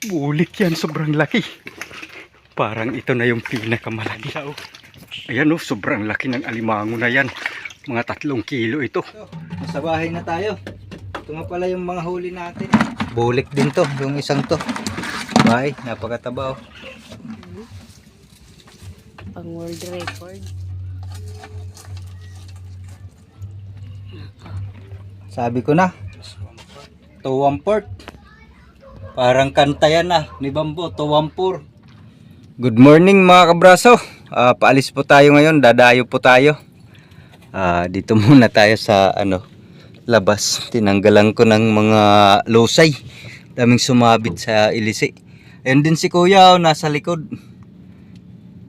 Bulik yan, sobrang laki. Parang ito na yung pinakamalaki. Ayan oh, sobrang laki ng alimango na yan. Mga tatlong kilo ito. Nasa bahay na tayo. Ito nga pala yung mga huli natin. Bulik din to, yung isang to. Bye, napakataba oh. Pang world record. Sabi ko na. Tuwamport. Parang kanta yan ah, ni Bambo, Tuwampur. Good morning mga kabraso. Ah, paalis po tayo ngayon, dadayo po tayo. Ah, dito muna tayo sa ano, labas. Tinanggalan ko ng mga losay. Daming sumabit sa ilisi. Ayun din si Kuya, oh, nasa likod.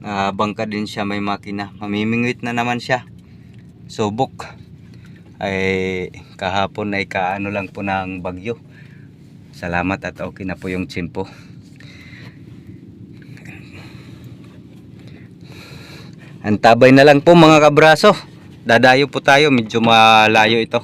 Ah, bangka din siya, may makina. Mamimingwit na naman siya. Subok ay kahapon ay kaano lang po ng bagyo. Salamat at okay na po yung tsimpo. Antabay na lang po mga kabraso. Dadayo po tayo, medyo malayo ito.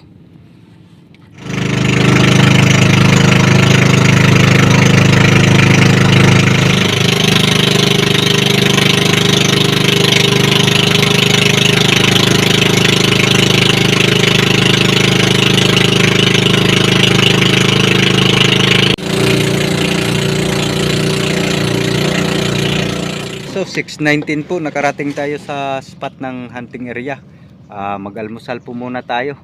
So 6.19 po nakarating tayo sa spot ng hunting area. Ah, mag-almusal po muna tayo.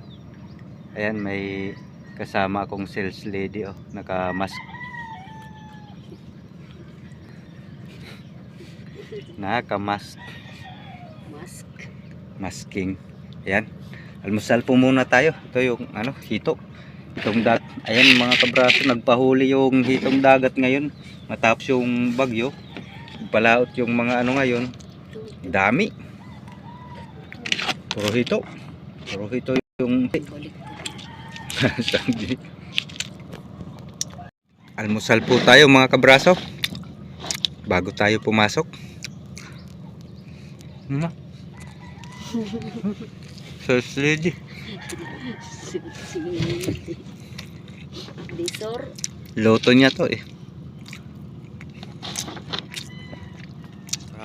Ayan may kasama akong sales lady oh, naka-mask. Naka-mask, Mask. masking. Ayan. Almusal po muna tayo. Ito yung ano, hito. Hitong dag. Ayan mga kabraso, nagpahuli yung hitong dagat ngayon. Matapos yung bagyo. Palaot yung mga ano ngayon. Dami. Puro hito. Puro hito yung. Almusal po tayo mga kabraso. Bago tayo pumasok. Hmm. First lady. Disor. Loto niya to eh.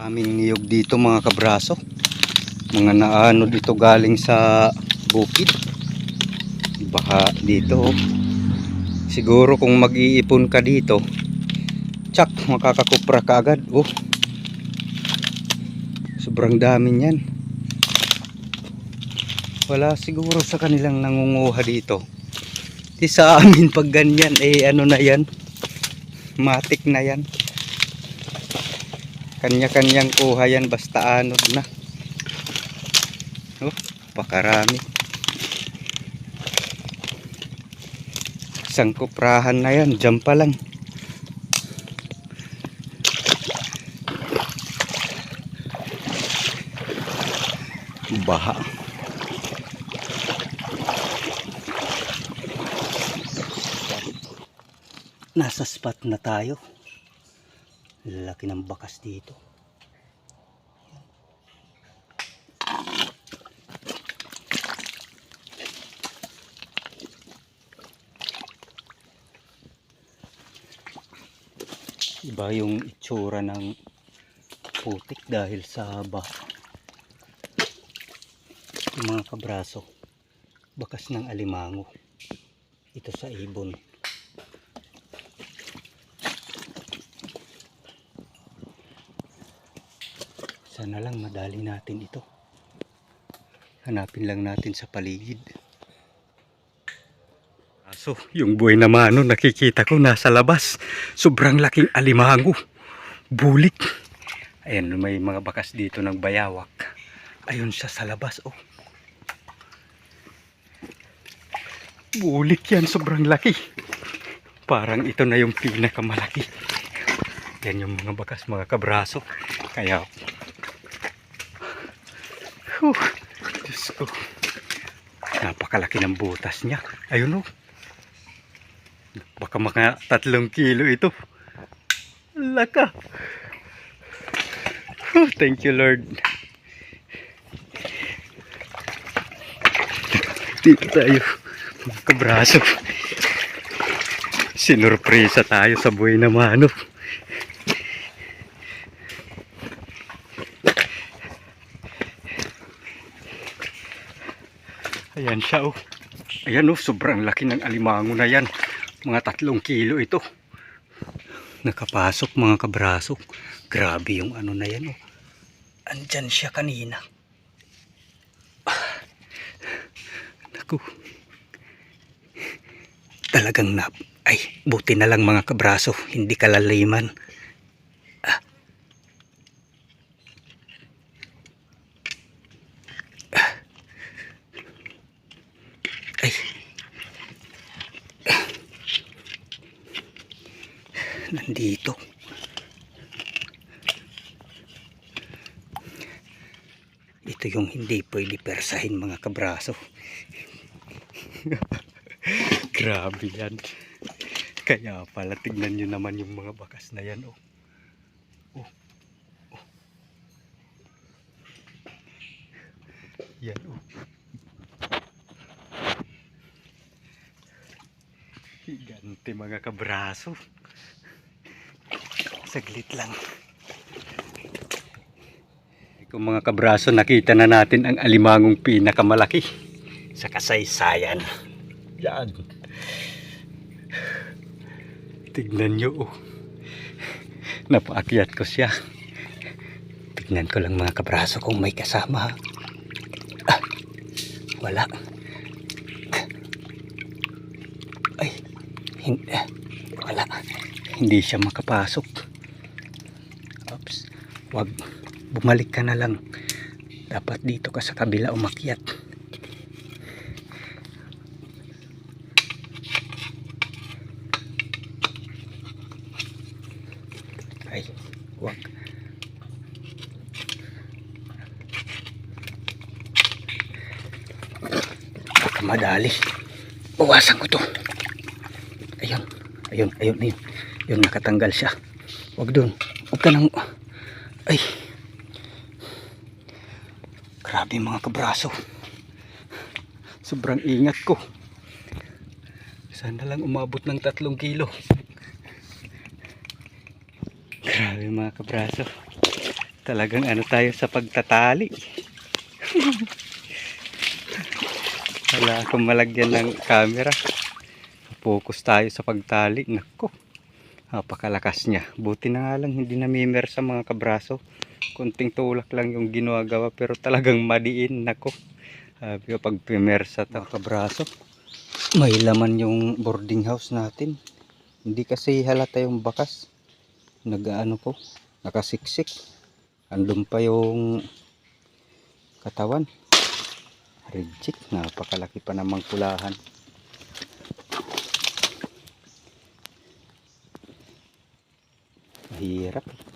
Maraming niyog dito mga kabraso. Mga naano dito galing sa bukid. Baka dito oh. Siguro kung mag-iipon ka dito, tsak makakakupra ka agad. Oh. Sobrang dami niyan. Wala siguro sa kanilang nangunguha dito. Di sa amin pag ganyan, eh ano na yan. Matik na yan. Kanya-kanyang kuha yan, basta anod na. Oh, pakarami. Isang kuprahan na yan, dyan pa lang. Baha. Nasa spot na tayo. Lalaki ng bakas dito. Iba yung itsura ng putik dahil sa baha. Yung mga kabraso, bakas ng alimango. Ito sa ibon. Sana lang madali natin ito. Hanapin lang natin sa paligid. So, yung buhay na mano nakikita ko nasa labas. Sobrang laking alimango. Bulik. Ayan, may mga bakas dito ng bayawak. Ayun siya sa labas, oh. Bulik yan, sobrang laki. Parang ito na yung pinakamalaki. Yan yung mga bakas, mga kabraso. Kaya, Whew, Diyos ko. Napakalaki ng butas niya. Ayun oh. Baka mga tatlong kilo ito. Laka. Whew, Thank you Lord. Dito tayo. Mga kabraso. Sinurpresa tayo sa buhay na mano. Ayan siya oh. Ayan oh, sobrang laki ng alimango na yan. Mga tatlong kilo ito. Nakapasok mga kabrasok. Grabe yung ano na yan oh. Andyan siya kanina. Ah. Naku. Talagang nap. Ay, buti na lang mga kabraso. Hindi kalaliman. Ah. Ah. Ay. Ah. Nandito. Ito yung hindi pwede persahin mga kabraso. Grabe yan. Kaya pala tignan nyo naman yung mga bakas na yan. Oh. Oh. Oh. Yan oh. Higante mga kabraso. Saglit lang. Kung mga kabraso nakita na natin ang alimangong pinakamalaki sa kasaysayan. Yan. Tignan nyo oh. Napaakyat ko siya. Tignan ko lang mga kabraso kung may kasama. Ah, wala. Ay, hindi, wala. Hindi siya makapasok. Oops. Wag, bumalik ka na lang. Dapat dito ka sa kabila umakyat. Ay, wag. Baka madali. Bawasan ko to. Ayun. Ayun, ayun, ayun. Yun, nakatanggal siya. Wag doon. Huwag ka nang... Ay. Grabe mga kabraso. Sobrang ingat ko. Sana lang umabot ng tatlong kilo. Grabe mga kabraso. Talagang ano tayo sa pagtatali. Wala akong malagyan ng camera. Focus tayo sa pagtali. Nako. Napakalakas niya. Buti na nga lang hindi namimer sa mga kabraso. Kunting tulak lang yung ginagawa pero talagang madiin. Nako. Sabi ko pag pimersa to kabraso. May laman yung boarding house natin. Hindi kasi halata yung bakas nagaano po nakasiksik andun pa yung katawan reject napakalaki pa namang pulahan mahirap eh.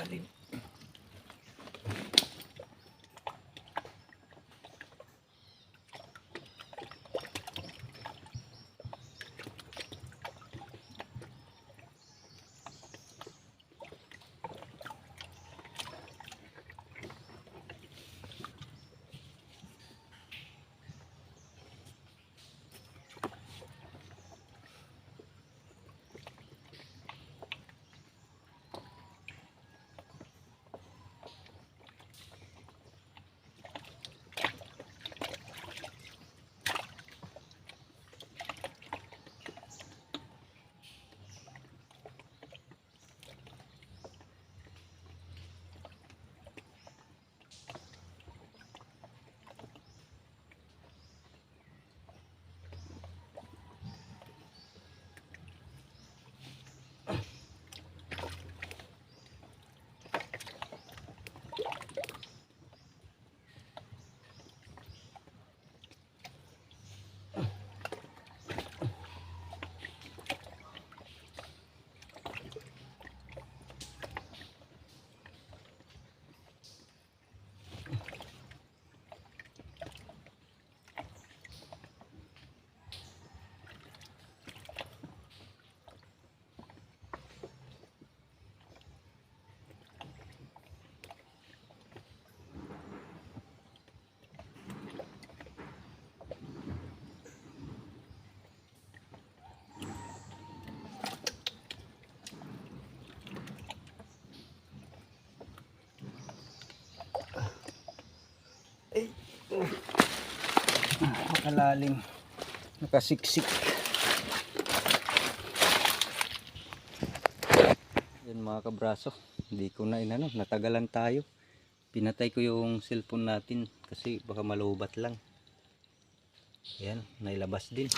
Stalin. Nakalalim. Nakasiksik. Yan mga kabraso. Hindi ko na inano. Natagalan tayo. Pinatay ko yung cellphone natin kasi baka malubat lang. Yan, nailabas din.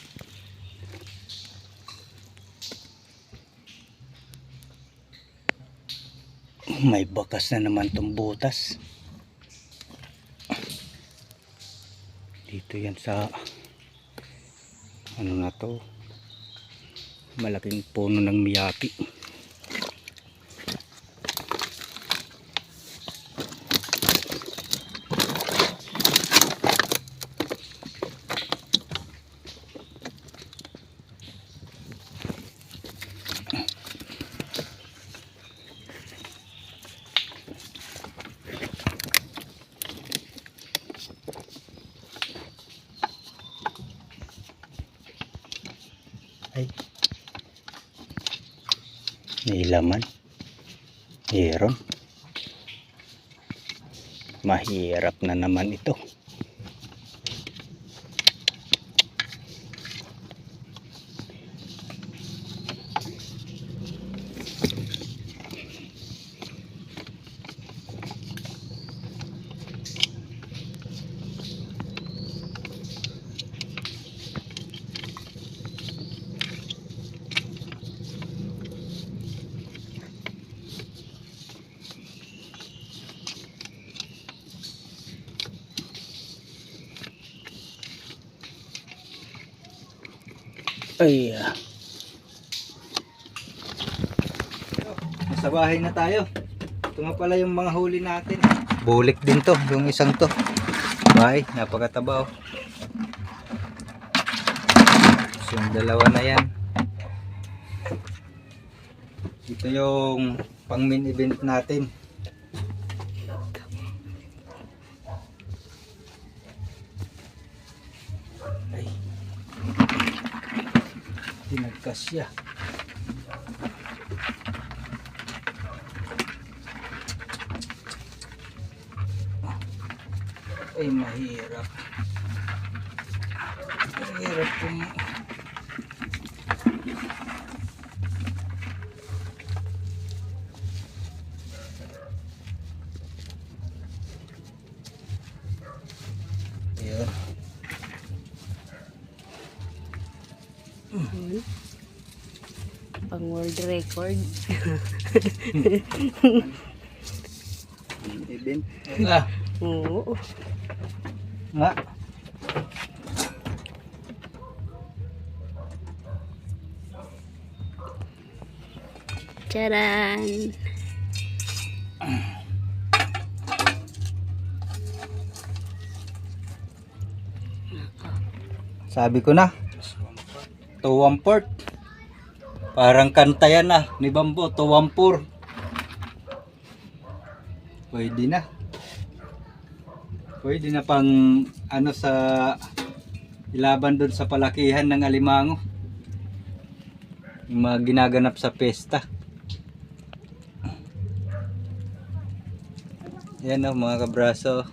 May bakas na naman tong butas. Dito yan sa ano na to malaking puno ng miyapi. May laman. Meron. Mahirap na naman ito. Ay. ah. Nasa bahay na tayo. Ito nga pala yung mga huli natin. Bulik din to, yung isang to. Bahay, napakataba oh. So, yung dalawa na yan. Ito yung pang main event natin. Tinagkas siya. Ay, mahirap. Mahirap kung... Yun. Pang world record. Event. Ah, Oo. nga. Charan! Sabi ko na. Tuwamport. Parang kanta yan na ni Bambo. Tuwampur. Pwede na. Pwede na pang ano sa ilaban doon sa palakihan ng alimango. Yung mga ginaganap sa pesta. Yan o mga kabraso.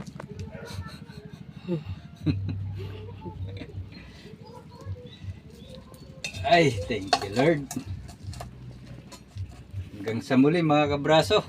Ay, thank you Lord. Hanggang sa muli mga kabraso.